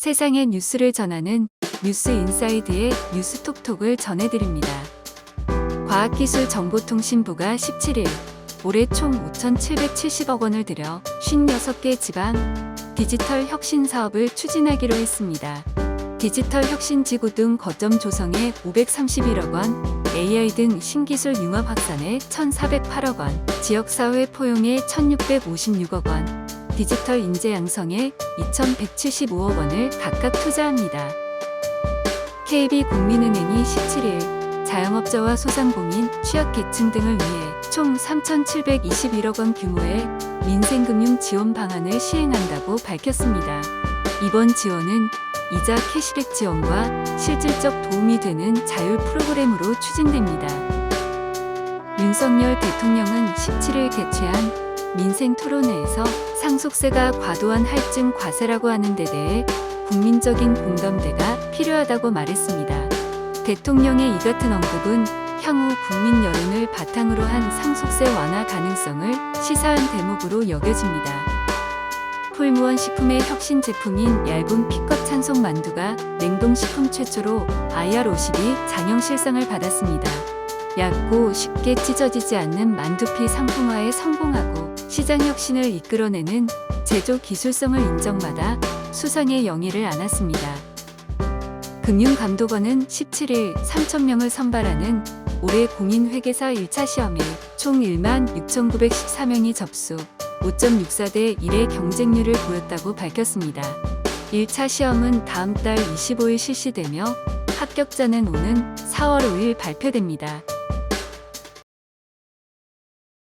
세상의 뉴스를 전하는 뉴스 인사이드의 뉴스 톡톡을 전해드립니다. 과학기술정보통신부가 17일 올해 총 5,770억 원을 들여 56개 지방 디지털 혁신 사업을 추진하기로 했습니다. 디지털 혁신 지구 등 거점 조성에 531억 원, AI 등 신기술 융합 확산에 1,408억 원, 지역사회 포용에 1,656억 원, 디지털 인재 양성에 2,175억 원을 각각 투자합니다. KB국민은행이 17일 자영업자와 소상공인, 취약계층 등을 위해 총 3,721억 원 규모의 민생금융 지원 방안을 시행한다고 밝혔습니다. 이번 지원은 이자 캐시백 지원과 실질적 도움이 되는 자율 프로그램으로 추진됩니다. 윤석열 대통령은 17일 개최한 민생 토론회에서 상속세가 과도한 할증 과세라고 하는 데 대해 국민적인 공감대가 필요하다고 말했습니다. 대통령의 이 같은 언급은 향후 국민 여론을 바탕으로 한 상속세 완화 가능성을 시사한 대목으로 여겨집니다. 풀무원 식품의 혁신 제품인 얇은 피껏 찬송 만두가 냉동식품 최초로 IR52 장형 실상을 받았습니다. 얇고 쉽게 찢어지지 않는 만두피 상품화에 성공하고 시장 혁신을 이끌어내는 제조 기술성을 인정받아 수상의 영예를 안았습니다. 금융감독원은 17일 3,000명을 선발하는 올해 공인회계사 1차 시험에 총 1만 6,914명이 접수, 5.64대 1의 경쟁률을 보였다고 밝혔습니다. 1차 시험은 다음 달 25일 실시되며 합격자는 오는 4월 5일 발표됩니다.